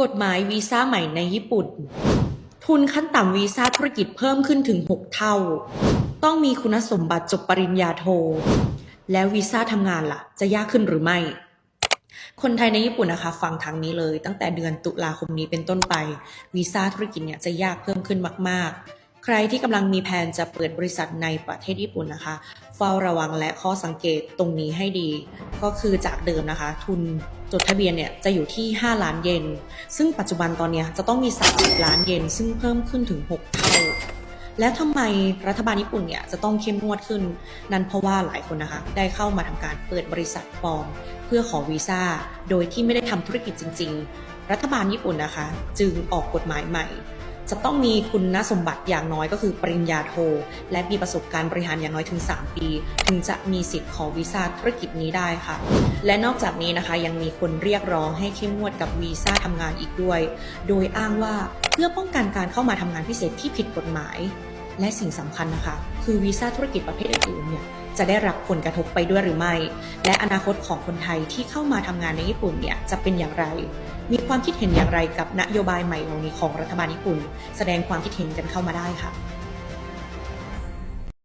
กฎหมายวีซ่าใหม่ในญี่ปุ่น ทุนขั้นต่ำวีซ่าธุรกิจเพิ่มขึ้นถึง 6 เท่า ต้องมีคุณสมบัติจบปริญญาโท แล้ววีซ่าทำงานล่ะ จะยากขึ้นหรือไม่ คนไทยในญี่ปุ่นนะคะ ฟังทางนี้เลย ตั้งแต่เดือนตุลาคมนี้เป็นต้นไปวีซ่าธุรกิจเนี่ยจะยากเพิ่มขึ้นมาก ๆ ใครที่กำลังมีแผนจะเปิดบริษัทในประเทศญี่ปุ่นนะคะ เฝ้าระวังและข้อสังเกตตรงนี้ให้ดี ก็คือจากเดิมนะคะ ทุนจดทะเบียนเนี่ยจะอยู่ที่ 5 ล้านเยน ซึ่งปัจจุบันตอนนี้จะต้องมี 30 ล้านเยน ซึ่งเพิ่มขึ้นถึง 6 เท่า และทำไมรัฐบาลญี่ปุ่นเนี่ยจะต้องเข้มงวดขึ้น นั่นเพราะว่าหลายคนนะคะ ได้เข้ามาทำการเปิดบริษัทปลอม เพื่อขอวีซ่า โดยที่ไม่ได้ทำธุรกิจจริง ๆ รัฐบาลญี่ปุ่นนะคะ จึงออกกฎหมายใหม่ จะต้องมีคุณสมบัติอย่างน้อยก็คือปริญญาโท และมีประสบการณ์บริหารอย่างน้อยถึง 3 ปี ถึงจะมีสิทธิ์ขอวีซ่าธุรกิจนี้ได้ค่ะ และนอกจากนี้นะคะยังมีคนเรียกร้องให้เข้มงวดกับวีซ่าทำงานอีกด้วย โดยอ้างว่าเพื่อป้องกันการเข้ามาทำงานพิเศษที่ผิดกฎหมาย และสิ่งสำคัญนะคะ คือวีซ่าธุรกิจประเภทอื่นๆเนี่ยจะได้รับผลกระทบไปด้วยหรือไม่ และอนาคตของคนไทยที่เข้ามาทำงานในญี่ปุ่นเนี่ยจะเป็นอย่างไร มีความคิดเห็นอย่างไรกับนโยบายใหม่เหล่านี้ของรัฐบาลญี่ปุ่น แสดงความคิดเห็นกันเข้ามาได้ค่ะ